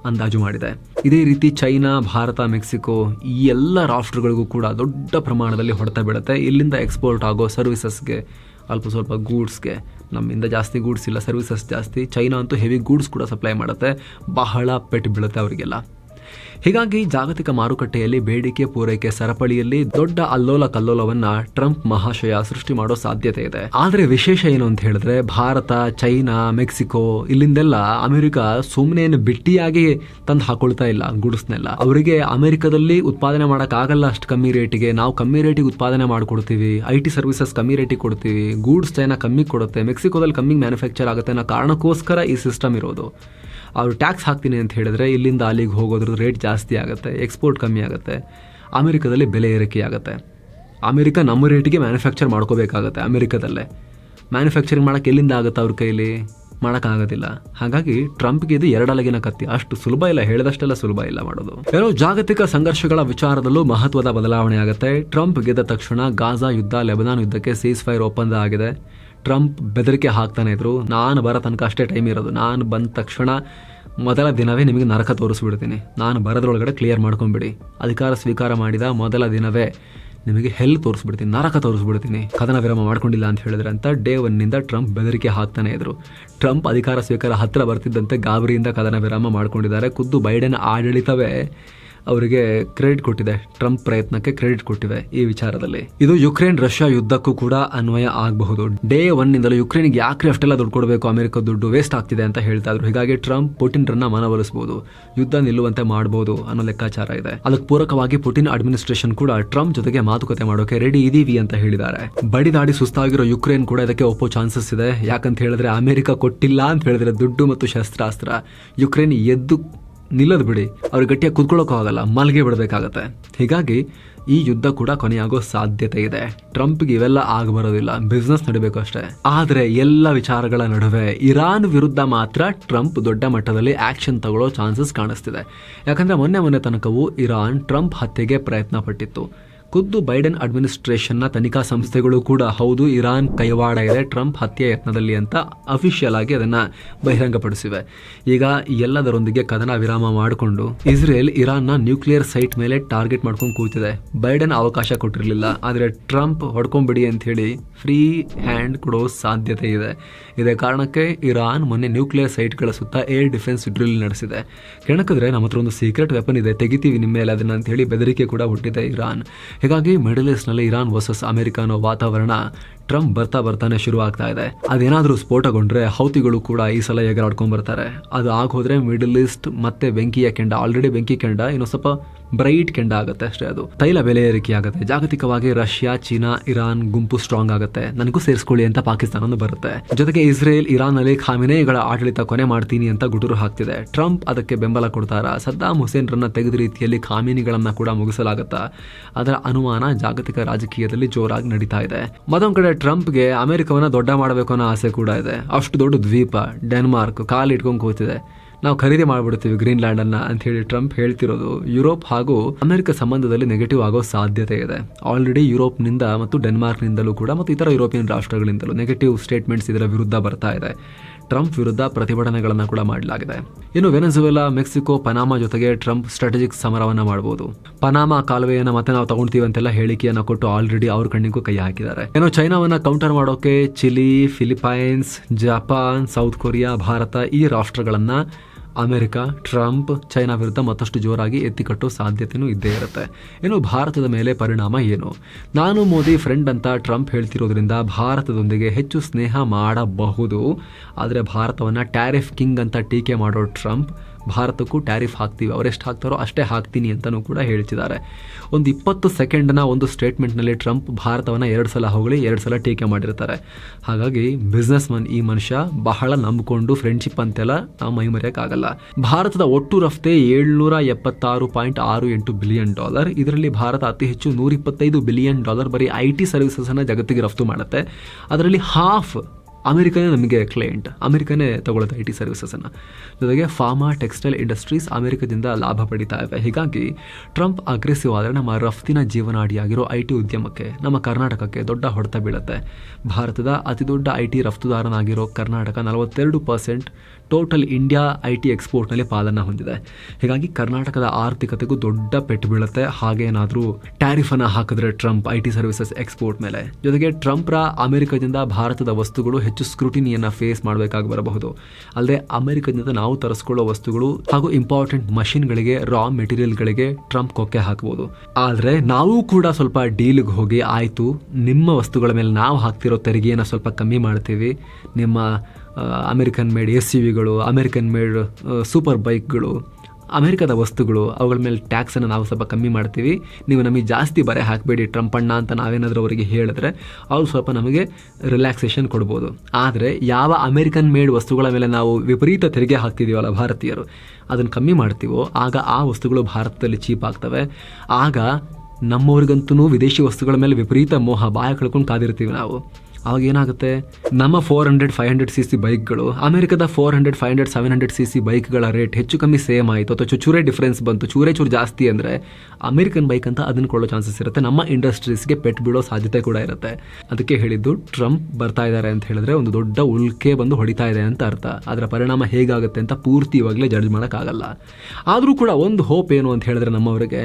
ಅಂದಾಜು ಮಾಡಿದೆ. ಇದೇ ರೀತಿ ಚೈನಾ, ಭಾರತ, ಮೆಕ್ಸಿಕೋ ಈ ಎಲ್ಲ ರಾಷ್ಟ್ರಗಳಿಗೂ ಕೂಡ ದೊಡ್ಡ ಪ್ರಮಾಣದಲ್ಲಿ ಹೊಡೆತ ಬೀಳುತ್ತೆ. ಇಲ್ಲಿಂದ ಎಕ್ಸ್ಪೋರ್ಟ್ ಆಗೋ ಸರ್ವಿಸಸ್ಗೆ ಅಲ್ಪ ಸ್ವಲ್ಪ ಗೂಡ್ಸ್ಗೆ ನಮ್ಮಿಂದ ಜಾಸ್ತಿ ಗೂಡ್ಸ್ ಇಲ್ಲ ಸರ್ವಿಸಸ್ ಜಾಸ್ತಿ. ಚೈನಾ ಅಂತೂ ಹೆವಿ ಗೂಡ್ಸ್ ಕೂಡ ಸಪ್ಲೈ ಮಾಡುತ್ತೆ. ಬಹಳ ಪೆಟ್ಟು ಬೀಳುತ್ತೆ ಅವರಿಗೆಲ್ಲ. ಹೀಗಾಗಿ ಜಾಗತಿಕ ಮಾರುಕಟ್ಟೆಯಲ್ಲಿ ಬೇಡಿಕೆ ಪೂರೈಕೆ ಸರಪಳಿಯಲ್ಲಿ ದೊಡ್ಡ ಅಲ್ಲೋಲ ಕಲ್ಲೋಲವನ್ನ ಟ್ರಂಪ್ ಮಹಾಶಯ ಸೃಷ್ಟಿ ಮಾಡೋ ಸಾಧ್ಯತೆ ಇದೆ. ಆದ್ರೆ ವಿಶೇಷ ಏನು ಅಂತ ಹೇಳಿದ್ರೆ ಭಾರತ, ಚೈನಾ, ಮೆಕ್ಸಿಕೋ ಇಲ್ಲಿಂದೆಲ್ಲ ಅಮೆರಿಕ ಸುಮ್ಮನೆ ಬಿಟ್ಟಿಯಾಗಿ ತಂದು ಹಾಕೊಳ್ತಾ ಇಲ್ಲ ಗುಡ್ಸ್ನೆಲ್ಲ. ಅವರಿಗೆ ಅಮೆರಿಕದಲ್ಲಿ ಉತ್ಪಾದನೆ ಮಾಡಕ್ ಆಗಲ್ಲ ಅಷ್ಟು ಕಮ್ಮಿ ರೇಟಿಗೆ. ನಾವು ಕಮ್ಮಿ ರೇಟಿಗೆ ಉತ್ಪಾದನೆ ಮಾಡ್ಕೊಡ್ತೀವಿ. ಐ ಟಿ ಸರ್ವಿಸಸ್ ಕಮ್ಮಿ ರೇಟಿಗೆ ಕೊಡ್ತೀವಿ. ಗೂಡ್ಸ್ ಚೈನಾ ಕಮ್ಮಿ ಕೊಡುತ್ತೆ. ಮೆಕ್ಸಿಕೋದಲ್ಲಿ ಕಮ್ಮಿ ಮ್ಯಾನುಫ್ಯಾಕ್ಚರ್ ಆಗುತ್ತೆ ಅನ್ನೋ ಕಾರಣಕ್ಕೋಸ್ಕರ ಈ ಸಿಸ್ಟಮ್ ಇರೋದು. ಅವರು ಟ್ಯಾಕ್ಸ್ ಹಾಕ್ತೀನಿ ಅಂತ ಹೇಳಿದ್ರೆ ಇಲ್ಲಿಂದ ಅಲ್ಲಿಗೆ ಹೋಗೋದ್ರ ರೇಟ್ ಜಾಸ್ತಿ ಆಗುತ್ತೆ, ಎಕ್ಸ್ಪೋರ್ಟ್ ಕಮ್ಮಿ ಆಗುತ್ತೆ, ಅಮೆರಿಕದಲ್ಲಿ ಬೆಲೆ ಏರಿಕೆ ಆಗುತ್ತೆ. ಅಮೆರಿಕ ನಮ್ಮ ರೇಟಿಗೆ ಮ್ಯಾನುಫ್ಯಾಕ್ಚರ್ ಮಾಡ್ಕೋಬೇಕಾಗತ್ತೆ ಅಮೆರಿಕದಲ್ಲೇ. ಮ್ಯಾನುಫ್ಯಾಕ್ಚರಿಂಗ್ ಮಾಡೋಕ್ಕೆ ಎಲ್ಲಿಂದ ಆಗುತ್ತೆ ಅವ್ರ ಕೈಲಿ? ಮಾಡೋಕ್ಕಾಗೋದಿಲ್ಲ ಹಾಗಾಗಿ ಟ್ರಂಪ್ಗೆ ಇದು ಎರಡಲಗಿನ ಕತ್ತಿ. ಅಷ್ಟು ಸುಲಭ ಇಲ್ಲ, ಹೇಳಿದಷ್ಟೆಲ್ಲ ಸುಲಭ ಇಲ್ಲ ಮಾಡೋದು. ಏನೋ ಜಾಗತಿಕ ಸಂಘರ್ಷಗಳ ವಿಚಾರದಲ್ಲೂ ಮಹತ್ವದ ಬದಲಾವಣೆ ಆಗುತ್ತೆ. ಟ್ರಂಪ್ ಗೆದ್ದ ತಕ್ಷಣ ಗಾಜಾ ಯುದ್ಧ, ಲೆಬನಾನ್ ಯುದ್ಧಕ್ಕೆ ಸೀಸ್ ಫೈರ್ ಒಪ್ಪಂದ ಆಗಿದೆ. ಟ್ರಂಪ್ ಬೆದರಿಕೆ ಹಾಕ್ತಾನೆ ಇದ್ರು. ನಾನು ಬರೋ ತನಕ ಅಷ್ಟೇ ಟೈಮ್ ಇರೋದು. ನಾನು ಬಂದ ತಕ್ಷಣ ಮೊದಲ ದಿನವೇ ನಿಮಗೆ ನರಕ ತೋರಿಸ್ಬಿಡ್ತೀನಿ. ನಾನು ಬರೋದ್ರೊಳಗಡೆ ಕ್ಲಿಯರ್ ಮಾಡ್ಕೊಂಬಿಡಿ. ಅಧಿಕಾರ ಸ್ವೀಕಾರ ಮಾಡಿದ ಮೊದಲ ದಿನವೇ ನಿಮಗೆ ಹೆಲ್ ತೋರಿಸ್ಬಿಡ್ತೀನಿ. ನರಕ ತೋರಿಸ್ಬಿಡ್ತೀನಿ. ಕದನ ವಿರಾಮ ಮಾಡ್ಕೊಂಡಿಲ್ಲ ಅಂತ ಹೇಳಿದ್ರೆ ಅಂತ ಡೇ ಒನ್ನಿಂದ ಟ್ರಂಪ್ ಬೆದರಿಕೆ ಹಾಕ್ತಾನೆ ಇದ್ರು. ಟ್ರಂಪ್ ಅಧಿಕಾರ ಸ್ವೀಕಾರ ಹತ್ತಿರ ಬರ್ತಿದ್ದಂತೆ ಗಾಬರಿಯಿಂದ ಕದನ ವಿರಾಮ ಮಾಡ್ಕೊಂಡಿದ್ದಾರೆ. ಖುದ್ದು ಬೈಡೆನ್ ಆಡಳಿತವೇ ಅವರಿಗೆ ಕ್ರೆಡಿಟ್ ಕೊಟ್ಟಿದೆ. ಟ್ರಂಪ್ ಪ್ರಯತ್ನಕ್ಕೆ ಕ್ರೆಡಿಟ್ ಕೊಟ್ಟಿದೆ ಈ ವಿಚಾರದಲ್ಲಿ. ಇದು ಯುಕ್ರೇನ್ ರಷ್ಯಾ ಯುದ್ಧಕ್ಕೂ ಕೂಡ ಅನ್ವಯ ಆಗಬಹುದು. ಡೇ ಒನ್ ನಿಂದಲೂ ಯುಕ್ರೇನ್ಗೆ ಯಾಕೆ ಅಷ್ಟೆಲ್ಲ ದುಡ್ಡು ಕೊಡಬೇಕು? ಅಮೆರಿಕ ದುಡ್ಡು ವೇಸ್ಟ್ ಆಗ್ತಿದೆ ಅಂತ ಹೇಳ್ತಾ ಇದ್ರು. ಹೀಗಾಗಿ ಟ್ರಂಪ್ ಪುಟಿನ್ರನ್ನ ಮನವೊಲಿಸಬಹುದು ಯುದ್ಧ ನಿಲ್ಲುವಂತೆ ಮಾಡಬಹುದು ಅನ್ನೋ ಲೆಕ್ಕಾಚಾರ ಇದೆ. ಅದಕ್ಕೆ ಪೂರಕವಾಗಿ ಪುಟಿನ್ ಅಡ್ಮಿನಿಸ್ಟ್ರೇಷನ್ ಕೂಡ ಟ್ರಂಪ್ ಜೊತೆಗೆ ಮಾತುಕತೆ ಮಾಡೋಕೆ ರೆಡಿ ಇದೀವಿ ಅಂತ ಹೇಳಿದ್ದಾರೆ. ಬಡಿದಾಡಿ ಸುಸ್ತಾಗಿರೋ ಯುಕ್ರೇನ್ ಕೂಡ ಇದಕ್ಕೆ ಒಪ್ಪೋ ಚಾನ್ಸಸ್ ಇದೆ. ಯಾಕಂತ ಹೇಳಿದ್ರೆ ಅಮೆರಿಕ ಕೊಟ್ಟಿಲ್ಲ ಅಂತ ಹೇಳಿದ್ರೆ ದುಡ್ಡು ಮತ್ತು ಶಸ್ತ್ರಾಸ್ತ್ರ. ಯುಕ್ರೇನ್ ಎದ್ದು ನಿಲ್ಲದ್ ಬಿಡಿ. ಅವ್ರಿಗೆ ಗಟ್ಟಿಯಾಗಿ ಕುತ್ಕೊಳ್ಳೋಕ್ಕೂ ಆಗಲ್ಲ, ಮಲ್ಗೆ ಬಿಡಬೇಕಾಗತ್ತೆ. ಹೀಗಾಗಿ ಈ ಯುದ್ಧ ಕೂಡ ಕೊನೆಯಾಗೋ ಸಾಧ್ಯತೆ ಇದೆ. ಟ್ರಂಪ್ಗೆ ಇವೆಲ್ಲ ಆಗಬರೋದಿಲ್ಲ ಬಿಸ್ನೆಸ್ ನಡಿಬೇಕು ಅಷ್ಟೇ. ಆದರೆ ಎಲ್ಲ ವಿಚಾರಗಳ ನಡುವೆ ಇರಾನ್ ವಿರುದ್ಧ ಮಾತ್ರ ಟ್ರಂಪ್ ದೊಡ್ಡ ಮಟ್ಟದಲ್ಲಿ ಆಕ್ಷನ್ ತಗೊಳ್ಳೋ ಚಾನ್ಸಸ್ ಕಾಣಿಸ್ತಿದೆ. ಯಾಕಂದ್ರೆ ಮೊನ್ನೆ ಮೊನ್ನೆ ತನಕವೂ ಇರಾನ್ ಟ್ರಂಪ್ ಹತ್ಯೆಗೆ ಪ್ರಯತ್ನ ಪಟ್ಟಿತ್ತು ಖುದ್ದು ಬೈಡೆನ್ ಅಡ್ಮಿನಿಸ್ಟ್ರೇಷನ್ನ ತನಿಖಾ ಸಂಸ್ಥೆಗಳು ಕೂಡ ಹೌದು, ಇರಾನ್ ಕೈವಾಡ ಇದೆ, ಟ್ರಂಪ್ ಹತ್ಯೆ ಯತ್ನದಲ್ಲಿ ಅಂತ ಅಫಿಷಿಯಲ್ ಆಗಿ ಅದನ್ನ ಬಹಿರಂಗಪಡಿಸಿವೆ. ಈಗ ಎಲ್ಲದರೊಂದಿಗೆ ಕದನ ವಿರಾಮ ಮಾಡಿಕೊಂಡು ಇಸ್ರೇಲ್ ಇರಾನ್ನ ನ್ಯೂಕ್ಲಿಯರ್ ಸೈಟ್ ಮೇಲೆ ಟಾರ್ಗೆಟ್ ಮಾಡ್ಕೊಂಡು ಕೂತಿದೆ. ಬೈಡನ್ ಅವಕಾಶ ಕೊಟ್ಟಿರಲಿಲ್ಲ, ಆದರೆ ಟ್ರಂಪ್ ಹೊಡ್ಕೊಂಬಿಡಿ ಅಂತ ಹೇಳಿ ಫ್ರೀ ಹ್ಯಾಂಡ್ ಕೊಡೋ ಸಾಧ್ಯತೆ ಇದೆ. ಇದೇ ಕಾರಣಕ್ಕೆ ಇರಾನ್ ಮೊನ್ನೆ ನ್ಯೂಕ್ಲಿಯರ್ ಸೈಟ್ಗಳ ಸುತ್ತ ಏರ್ ಡಿಫೆನ್ಸ್ ಡ್ರಿಲ್ ನಡೆಸಿದೆ. ಕೆಣಕಿದ್ರೆ ನಮ್ಮ ಹತ್ರ ಒಂದು ಸೀಕ್ರೆಟ್ ವೆಪನ್ ಇದೆ, ತೆಗಿತೀವಿ ನಿಮ್ಮ ಮೇಲೆ ಅದನ್ನ ಅಂತ ಹೇಳಿ ಬೆದರಿಕೆ ಕೂಡ ಹುಟ್ಟಿದೆ ಇರಾನ್. ಹೀಗಾಗಿ ಮಿಡಲ್ ಈಸ್ಟ್ನಲ್ಲಿ ಇರಾನ್ ವರ್ಸಸ್ ಅಮೆರಿಕ ಅನ್ನೋ ವಾತಾವರಣ ಟ್ರಂಪ್ ಬರ್ತಾ ಬರ್ತಾನೆ ಶುರು ಆಗ್ತಾ ಇದೆ. ಅದೇನಾದ್ರೂ ಸ್ಫೋಟಗೊಂಡ್ರೆ ಹೌತಿಗಳು ಕೂಡ ಈ ಸಲ ಎಗರಾಡ್ಕೊಂಡ್ ಬರ್ತಾರೆ. ಅದು ಆಗೋದ್ರೆ ಮಿಡಲ್ ಈಸ್ಟ್ ಮತ್ತೆ ಬೆಂಕಿಯ ಕೆಂಡ ಆಲ್ರೆಡಿ ಬೆಂಕಿ ಕೆಂಡ, ಇನ್ನೊಂದು ಸ್ವಲ್ಪ ಬ್ರೈಟ್ ಕೆಂಡ ಆಗುತ್ತೆ ಅಷ್ಟೇ ಅದು. ತೈಲ ಬೆಲೆ ಏರಿಕೆ ಆಗುತ್ತೆ. ಜಾಗತಿಕವಾಗಿ ರಷ್ಯಾ, ಚೀನಾ, ಇರಾನ್ ಗುಂಪು ಸ್ಟ್ರಾಂಗ್ ಆಗುತ್ತೆ. ನನಗೂ ಸೇರಿಸ್ಕೊಳ್ಳಿ ಅಂತ ಪಾಕಿಸ್ತಾನ ಬರುತ್ತೆ. ಜೊತೆಗೆ ಇಸ್ರೇಲ್, ಇರಾನ್ ಅಲ್ಲಿ ಖಾಮಿನೇಗಳ ಆಡಳಿತ ಕೊನೆ ಮಾಡ್ತೀನಿ ಅಂತ ಗುಟುರು ಹಾಕ್ತಿದೆ. ಟ್ರಂಪ್ ಅದಕ್ಕೆ ಬೆಂಬಲ ಕೊಡ್ತಾರಾ? ಸದ್ದಾಂ ಹುಸೇನ್ರನ್ನ ತೆಗೆದ ರೀತಿಯಲ್ಲಿ ಖಾಮಿನಿಗಳನ್ನ ಕೂಡ ಮುಗಿಸಲಾಗುತ್ತಾ? ಅದರ ಅನುಮಾನ ಜಾಗತಿಕ ರಾಜಕೀಯದಲ್ಲಿ ಜೋರಾಗಿ ನಡೀತಾ ಇದೆ. ಮತ್ತೊಂದ್ ಕಡೆ ಟ್ರಂಪ್ಗೆ ಅಮೆರಿಕವನ್ನ ದೊಡ್ಡ ಮಾಡಬೇಕು ಅನ್ನೋ ಆಸೆ ಕೂಡ ಇದೆ. ಅಷ್ಟು ದೊಡ್ಡ ದ್ವೀಪ, ಡೆನ್ಮಾರ್ಕ್ ಕಾಲ್ ಇಟ್ಕೊಂಡು ಕೂತಿದೆ. ನಾವು ಖರೀದಿ ಮಾಡಿಬಿಡ್ತೀವಿ ಗ್ರೀನ್ಲ್ಯಾಂಡ್ ಅನ್ನ ಅಂತ ಹೇಳಿ ಟ್ರಂಪ್ ಹೇಳ್ತಿರೋದು. ಯುರೋಪ್ ಹಾಗೂ ಅಮೆರಿಕ ಸಂಬಂಧದಲ್ಲಿ ನೆಗೆಟಿವ್ ಆಗೋ ಸಾಧ್ಯತೆ ಇದೆ. ಆಲ್ರೆಡಿ ಯುರೋಪ್ನಿಂದ ಮತ್ತು ಡೆನ್ಮಾರ್ಕ್ನಿಂದಲೂ ಕೂಡ ಮತ್ತು ಇತರ ಯುರೋಪಿಯನ್ ರಾಷ್ಟ್ರಗಳಿಂದಲೂ ನೆಗೆಟಿವ್ ಸ್ಟೇಟ್ಮೆಂಟ್ಸ್ ಇದರ ವಿರುದ್ಧ ಬರ್ತಾ ಇದೆ. ಟ್ರಂಪ್ ವಿರುದ್ಧ ಪ್ರತಿಭಟನೆಗಳನ್ನು ಕೂಡ ಮಾಡಲಾಗಿದೆ. ಇನ್ನು ವೆನೆಜುವೆಲಾ, ಮೆಕ್ಸಿಕೋ, ಪನಾಮಾ ಜೊತೆಗೆ ಟ್ರಂಪ್ ಸ್ಟ್ರಾಟಜಿಕ್ ಸಮರವನ್ನ ಮಾಡಬಹುದು ಪನಾಮಾ ಕಾಲುವೆಯನ್ನು ಮತ್ತೆ ನಾವು ತಗೊಳ್ತೀವಿ ಅಂತೆಲ್ಲ ಹೇಳಿಕೆಯನ್ನ ಕೊಟ್ಟು ಆಲ್ರೆಡಿ ಅವ್ರ ಕಣ್ಣಿಗೂ ಕೈ ಹಾಕಿದ್ದಾರೆ. ಏನೋ ಚೈನಾವನ್ನ ಕೌಂಟರ್ ಮಾಡೋಕೆ Chile Philippines Japan, South Korea, Bharat ಈ ರಾಷ್ಟ್ರಗಳನ್ನ ಅಮೆರಿಕ, ಟ್ರಂಪ್, ಚೈನಾ ವಿರುದ್ಧ ಮತ್ತಷ್ಟು ಜೋರಾಗಿ ಎತ್ತಿಕಟ್ಟೋ ಸಾಧ್ಯತೆಯೂ ಇದ್ದೇ ಇರುತ್ತೆ. ಇನ್ನು ಭಾರತದ ಮೇಲೆ ಪರಿಣಾಮ ಏನು? ನಾನು ಮೋದಿ ಫ್ರೆಂಡ್ ಅಂತ ಟ್ರಂಪ್ ಹೇಳ್ತಿರೋದ್ರಿಂದ ಭಾರತದೊಂದಿಗೆ ಹೆಚ್ಚು ಸ್ನೇಹ ಮಾಡಬಹುದು. ಆದರೆ ಭಾರತವನ್ನು ಟ್ಯಾರಿಫ್ ಕಿಂಗ್ ಅಂತ ಟೀಕೆ ಮಾಡೋ ಟ್ರಂಪ್ ಭಾರತಕ್ಕೂ ಟ್ಯಾರಿಫ್ ಹಾಕ್ತೀವಿ ಅವರೆಷ್ಟು ಹಾಕ್ತಾರೋ ಅಷ್ಟೇ ಹಾಕ್ತೀನಿ ಅಂತಲೂ ಕೂಡ ಹೇಳ್ತಿದ್ದಾರೆ. ಒಂದು ಇಪ್ಪತ್ತು ಸೆಕೆಂಡ್ನ ಒಂದು ಸ್ಟೇಟ್ಮೆಂಟ್ನಲ್ಲಿ ಟ್ರಂಪ್ ಭಾರತವನ್ನು ಎರಡು ಸಲ ಹೊಗಳಿ, ಎರಡು ಸಲ ಟೀಕೆ ಮಾಡಿರ್ತಾರೆ. ಹಾಗಾಗಿ ಬಿಸ್ನೆಸ್ ಮನ್ ಈ ಮನುಷ್ಯ ಬಹಳ ನಂಬಿಕೊಂಡು ಫ್ರೆಂಡ್ಶಿಪ್ ಅಂತೆಲ್ಲ ನಾವು ಮೈ ಮರೆಯೋಕ್ಕಾಗಲ್ಲ ಭಾರತದ ಒಟ್ಟು ರಫ್ತೆ ಏಳ್ನೂರ ಎಪ್ಪತ್ತಾರು ಪಾಯಿಂಟ್ ಆರು ಎಂಟು ಬಿಲಿಯನ್ ಡಾಲರ್. ಇದರಲ್ಲಿ ಭಾರತ ಅತಿ ಹೆಚ್ಚು ನೂರಿಪ್ಪತ್ತೈದು ಬಿಲಿಯನ್ ಡಾಲರ್ ಬರೀ ಐ ಟಿ ಸರ್ವಿಸಸನ್ನು ಜಗತ್ತಿಗೆ ರಫ್ತು ಮಾಡುತ್ತೆ. ಅದರಲ್ಲಿ ಹಾಫ್ ಅಮೆರಿಕನೇ ನಮಗೆ ಕ್ಲೈಂಟ್ ಅಮೆರಿಕನೇ ತಗೊಳ್ಳೋದು ಐ ಟಿ ಸರ್ವಿಸಸನ್ನು ಜೊತೆಗೆ ಫಾರ್ಮಾ ಟೆಕ್ಸ್ಟೈಲ್ ಇಂಡಸ್ಟ್ರೀಸ್ ಅಮೆರಿಕದಿಂದ ಲಾಭ ಪಡಿತಾ ಇವೆ. ಹೀಗಾಗಿ ಟ್ರಂಪ್ ಅಗ್ರೆಸಿವ್ ಆದರೆ ನಮ್ಮ ರಫ್ತಿನ ಜೀವನಾಡಿಯಾಗಿರೋ ಐ ಟಿ ಉದ್ಯಮಕ್ಕೆ ನಮ್ಮ ಕರ್ನಾಟಕಕ್ಕೆ ದೊಡ್ಡ ಹೊಡೆತ ಬೀಳುತ್ತೆ. ಭಾರತದ ಅತಿದೊಡ್ಡ ಐ ಟಿ ರಫ್ತುದಾರನಾಗಿರೋ ಕರ್ನಾಟಕ ನಲವತ್ತೆರಡು percent total India I T ಎಕ್ಸ್ಪೋರ್ಟ್ನಲ್ಲಿ ಪಾಲನ್ನು ಹೊಂದಿದೆ. ಹೀಗಾಗಿ ಕರ್ನಾಟಕದ ಆರ್ಥಿಕತೆಗೂ ದೊಡ್ಡ ಪೆಟ್ಟು ಬೀಳುತ್ತೆ. ಹಾಗೇನಾದರೂ ಟ್ಯಾರಿಫನ್ನು ಹಾಕಿದ್ರೆ Trump I T services export ಮೇಲೆ. ಜೊತೆಗೆ ಟ್ರಂಪ್ರ ಅಮೆರಿಕದಿಂದ ಭಾರತದ ವಸ್ತುಗಳು ಹೆಚ್ಚು ಸ್ಕ್ರೂಟಿನಿಯನ್ನು ಫೇಸ್ ಮಾಡಬೇಕಾಗಿ ಬರಬಹುದು. ಅಲ್ಲದೆ ಅಮೆರಿಕದಿಂದ ನಾವು ತರಿಸ್ಕೊಳ್ಳೋ ವಸ್ತುಗಳು ಹಾಗೂ ಇಂಪಾರ್ಟೆಂಟ್ ಮಷಿನ್ಗಳಿಗೆ ರಾ ಮೆಟೀರಿಯಲ್ಗಳಿಗೆ ಟ್ರಂಪ್ ಕೊಕ್ಕೆ ಹಾಕಬಹುದು ಆದರೆ ನಾವು ಕೂಡ ಸ್ವಲ್ಪ ಡೀಲ್ಗೆ ಹೋಗಿ, ಆಯಿತು, ನಿಮ್ಮ ವಸ್ತುಗಳ ಮೇಲೆ ನಾವು ಹಾಕ್ತಿರೋ ತೆರಿಗೆಯನ್ನು ಸ್ವಲ್ಪ ಕಮ್ಮಿ ಮಾಡ್ತೀವಿ. ನಿಮ್ಮ ಅಮೆರಿಕನ್ ಮೇಡ್ ಎಸ್ ಸಿ ವಿಗಳು ಅಮೆರಿಕನ್ ಮೇಡ್ ಸೂಪರ್ ಬೈಕ್ಗಳು ಅಮೆರಿಕದ ವಸ್ತುಗಳು, ಅವುಗಳ ಮೇಲೆ ಟ್ಯಾಕ್ಸನ್ನು ನಾವು ಸ್ವಲ್ಪ ಕಮ್ಮಿ ಮಾಡ್ತೀವಿ. ನೀವು ನಮಗೆ ಜಾಸ್ತಿ ಬರೆ ಹಾಕಬೇಡಿ ಟ್ರಂಪ್ ಅಂತ ನಾವೇನಾದರೂ ಅವರಿಗೆ ಹೇಳಿದ್ರೆ, ಅವ್ರು ಸ್ವಲ್ಪ ನಮಗೆ ರಿಲ್ಯಾಕ್ಸೇಷನ್ ಕೊಡ್ಬೋದು. ಆದರೆ, ಯಾವ ಅಮೆರಿಕನ್ ಮೇಡ್ ವಸ್ತುಗಳ ಮೇಲೆ ನಾವು ವಿಪರೀತ ತೆರಿಗೆ ಹಾಕ್ತಿದ್ದೀವಲ್ಲ ಭಾರತೀಯರು, ಅದನ್ನು ಕಮ್ಮಿ ಮಾಡ್ತೀವೋ, ಆಗ ಆ ವಸ್ತುಗಳು ಭಾರತದಲ್ಲಿ ಚೀಪ್ ಆಗ್ತವೆ. ಆಗ ನಮ್ಮವ್ರಿಗಂತೂ ವಿದೇಶಿ ವಸ್ತುಗಳ ಮೇಲೆ ವಿಪರೀತ ಮೋಹ ಬಾಯ ಕಳ್ಕೊಂಡು ಕಾದಿರ್ತೀವಿ ನಾವು. ಅವಾಗ ಏನಾಗುತ್ತೆ ನಮ್ಮ four hundred five hundred C C ಬೈಕ್ಗಳು, ಅಮೆರಿಕದ four hundred five hundred seven hundred C C ಬೈಕ್ಗಳ rate ಹೆಚ್ಚು ಕಮ್ಮಿ ಸೇಮ್ ಆಯಿತು. ಅಥವಾ ಚೂರೇ ಡಿಫ್ರೆನ್ಸ್ ಬಂತು. ಚೂರೇ ಚೂರು ಜಾಸ್ತಿ ಅಂದರೆ ಅಮೆರಿಕನ್ ಬೈಕ್ ಅಂತ ಅದನ್ನು ಕೊಳ್ಳೋ ಚಾನ್ಸಸ್ ಇರುತ್ತೆ. ನಮ್ಮ ಇಂಡಸ್ಟ್ರೀಸ್ಗೆ ಪೆಟ್ ಬೀಳೋ ಸಾಧ್ಯತೆ ಕೂಡ ಇರುತ್ತೆ. ಅದಕ್ಕೆ ಹೇಳಿದ್ದು, ಟ್ರಂಪ್ ಬರ್ತಾ ಇದ್ದಾರೆ ಅಂತ ಹೇಳಿದ್ರೆ ಒಂದು ದೊಡ್ಡ ಉಲ್ಕೆ ಬಂದು ಹೊಡಿತಾ ಇದೆ ಅಂತ ಅರ್ಥ. ಅದರ ಪರಿಣಾಮ ಹೇಗಾಗುತ್ತೆ ಅಂತ ಪೂರ್ತಿ ಇವಾಗಲೇ ಜಡ್ಜ್ ಮಾಡೋಕ್ಕಾಗಲ್ಲ. ಆದರೂ ಕೂಡ ಒಂದು ಹೋಪ್ ಏನು ಅಂತ ಹೇಳಿದ್ರೆ ನಮ್ಮವರಿಗೆ,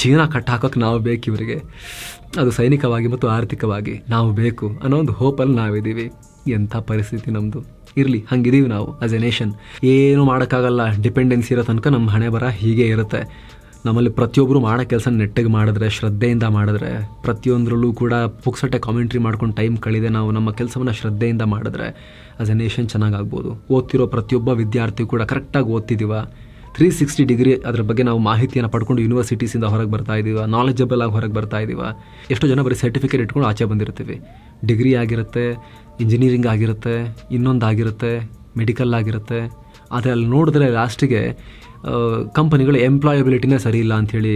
ಚೀನಾ ಕಟ್ ಹಾಕೋಕೆ ನಾವು ಬೇಕು ಇವರಿಗೆ ಅದು ಸೈನಿಕವಾಗಿ ಮತ್ತು ಆರ್ಥಿಕವಾಗಿ ನಾವು ಬೇಕು ಅನ್ನೋ ಒಂದು ಹೋಪಲ್ಲಿ ನಾವಿದ್ದೀವಿ. ಎಂಥ ಪರಿಸ್ಥಿತಿ ನಮ್ಮದು ಇರಲಿ, ಹಂಗಿದೀವಿ ನಾವು ಆಸ್ ಎ ನೇಷನ್ ಏನು ಮಾಡೋಕ್ಕಾಗಲ್ಲ. ಡಿಪೆಂಡೆನ್ಸಿ ಇರೋ ತನಕ ನಮ್ಮ ಹಣೆ ಬರ ಹೀಗೆ ಇರುತ್ತೆ. ನಮ್ಮಲ್ಲಿ ಪ್ರತಿಯೊಬ್ಬರು ಮಾಡೋ ಕೆಲಸ ನೆಟ್ಟಗೆ ಮಾಡಿದ್ರೆ, ಶ್ರದ್ಧೆಯಿಂದ ಮಾಡಿದ್ರೆ, ಪ್ರತಿಯೊಂದರಲ್ಲೂ ಕೂಡ ಪುಕ್ಸಟ್ಟೆ ಕಾಮೆಂಟ್ರಿ ಮಾಡ್ಕೊಂಡು ಟೈಮ್ ಕಳಿದೆ ನಾವು ನಮ್ಮ ಕೆಲಸವನ್ನು ಶ್ರದ್ಧೆಯಿಂದ ಮಾಡಿದ್ರೆ ಆಸ್ ಎ ನೇಷನ್ ಚೆನ್ನಾಗಾಗ್ಬೋದು ಓದ್ತಿರೋ ಪ್ರತಿಯೊಬ್ಬ ವಿದ್ಯಾರ್ಥಿ ಕೂಡ ಕರೆಕ್ಟಾಗಿ ಓದ್ತಿದ್ದೀವ. ತ್ರೀ ಸಿಕ್ಸ್ಟಿ ಡಿಗ್ರಿ ಅದ್ರ ಬಗ್ಗೆ ನಾವು ಮಾಹಿತಿಯನ್ನು ಪಡ್ಕೊಂಡು ಯೂನಿವರ್ಸಿಟೀಸಿಂದ ಹೊರಗೆ ಬರ್ತಾ ಇದ್ದೀವ ನಾಲೆಜಬಲ್ ಆಗಿ ಹೊರಗೆ ಬರ್ತಾ ಇದ್ದೀವ ಎಷ್ಟೋ ಜನ ಬರೀ ಸರ್ಟಿಫಿಕೇಟ್ ಇಟ್ಕೊಂಡು ಆಚೆ ಬಂದಿರ್ತೀವಿ. ಡಿಗ್ರಿ ಆಗಿರುತ್ತೆ ಇಂಜಿನಿಯರಿಂಗ್ ಆಗಿರುತ್ತೆ, ಇನ್ನೊಂದು ಆಗಿರುತ್ತೆ ಮೆಡಿಕಲ್ ಆಗಿರುತ್ತೆ. ಆದರೆ ಅಲ್ಲಿ ನೋಡಿದ್ರೆ ಲಾಸ್ಟಿಗೆ ಕಂಪನಿಗಳು ಎಂಪ್ಲಾಯಬಿಲಿಟಿನೇ ಸರಿ ಇಲ್ಲ ಅಂಥೇಳಿ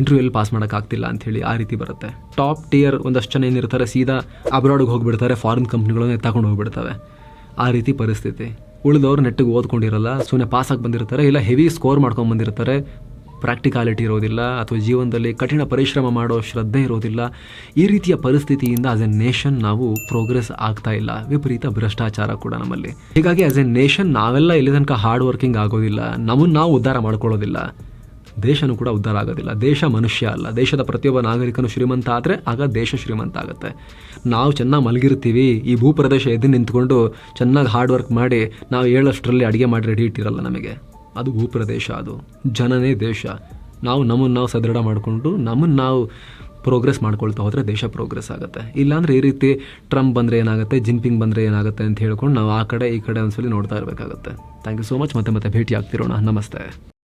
ಇಂಟರ್ವ್ಯೂಲ್ಲಿ ಪಾಸ್ ಮಾಡೋಕ್ಕಾಗ್ತಿಲ್ಲ ಅಂಥೇಳಿ ಆ ರೀತಿ ಬರುತ್ತೆ. ಟಾಪ್ ಟಿಯರ್ ಒಂದಷ್ಟು ಜನ ಏನಿರ್ತಾರೆ ಸೀದಾ ಅಬ್ರಾಡ್ಗೆ ಹೋಗಿಬಿಡ್ತಾರೆ ಫಾರಿನ್ ಕಂಪ್ನಿಗಳನ್ನ ತಗೊಂಡು ಹೋಗಿಬಿಡ್ತವೆ. ಆ ರೀತಿ ಪರಿಸ್ಥಿತಿ. ಉಳಿದವ್ರು ನೆಟ್ಟಿಗೆ ಓದ್ಕೊಂಡಿರಲ್ಲ ಸುಮ್ಮನೆ ಪಾಸಾಗಿ ಬಂದಿರ್ತಾರೆ, ಇಲ್ಲ ಹೆವಿ ಸ್ಕೋರ್ ಮಾಡ್ಕೊಂಡು ಬಂದಿರ್ತಾರೆ ಪ್ರಾಕ್ಟಿಕಾಲಿಟಿ ಇರೋದಿಲ್ಲ, ಅಥವಾ ಜೀವನದಲ್ಲಿ ಕಠಿಣ ಪರಿಶ್ರಮ ಮಾಡೋ ಶ್ರದ್ಧೆ ಇರೋದಿಲ್ಲ, ಈ ರೀತಿಯ ಪರಿಸ್ಥಿತಿಯಿಂದ ಆಸ್ ಎ ನೇಷನ್ ನಾವು ಪ್ರೋಗ್ರೆಸ್ ಆಗ್ತಾ ಇಲ್ಲ. ವಿಪರೀತ ಭ್ರಷ್ಟಾಚಾರ ಕೂಡ ನಮ್ಮಲ್ಲಿ. ಹೀಗಾಗಿ ಆಸ್ ಎ ನೇಷನ್ ನಾವೆಲ್ಲ ಇಲ್ಲಿ ತನಕ ಹಾರ್ಡ್ ವರ್ಕಿಂಗ್ ಆಗೋದಿಲ್ಲ, ನಮ್ಮನ್ನು ನಾವು ಉದ್ಧಾರ ಮಾಡ್ಕೊಳ್ಳೋದಿಲ್ಲ. ದೇಶನೂ ಕೂಡ ಉದ್ಧಾರ ಆಗೋದಿಲ್ಲ. ದೇಶ ಮನುಷ್ಯ ಅಲ್ಲ. ದೇಶದ ಪ್ರತಿಯೊಬ್ಬ ನಾಗರಿಕನು ಶ್ರೀಮಂತ ಆದರೆ ಆಗ ದೇಶ ಶ್ರೀಮಂತ ಆಗುತ್ತೆ. ನಾವು ಚೆನ್ನಾಗಿ ಮಲಗಿರ್ತೀವಿ, ಈ ಭೂಪ್ರದೇಶ ಎದ್ದು ನಿಂತ್ಕೊಂಡು ಚೆನ್ನಾಗಿ ಹಾರ್ಡ್ ವರ್ಕ್ ಮಾಡಿ ನಾವು ಹೇಳೋಷ್ಟರಲ್ಲಿ ಅಡುಗೆ ಮಾಡಿ ರೆಡಿ ಇಟ್ಟಿರಲ್ಲ ನಮಗೆ. ಅದು ಭೂಪ್ರದೇಶ ಅದು. ಜನನೇ ದೇಶ. ನಾವು ನಮ್ಮನ್ನು ನಾವು ಸದೃಢ ಮಾಡಿಕೊಂಡು ನಮ್ಮನ್ನು ನಾವು ಪ್ರೋಗ್ರೆಸ್ ಮಾಡ್ಕೊಳ್ತಾ ಹೋದರೆ ದೇಶ ಪ್ರೋಗ್ರೆಸ್ ಆಗುತ್ತೆ. ಇಲ್ಲಾಂದರೆ ಈ ರೀತಿ ಟ್ರಂಪ್ ಬಂದರೆ ಏನಾಗುತ್ತೆ ಜಿನ್ಪಿಂಗ್ ಬಂದರೆ ಏನಾಗುತ್ತೆ ಅಂತ ಹೇಳ್ಕೊಂಡು ನಾವು ಆ ಕಡೆ ಈ ಕಡೆ ಒಂದ್ಸಲಿ ನೋಡ್ತಾ ಇರಬೇಕಾಗುತ್ತೆ. ಥ್ಯಾಂಕ್ ಯು ಸೋ ಮಚ್ ಮತ್ತೆ ಮತ್ತೆ ಭೇಟಿ ಆಗ್ತಿರೋಣ ನಮಸ್ತೆ.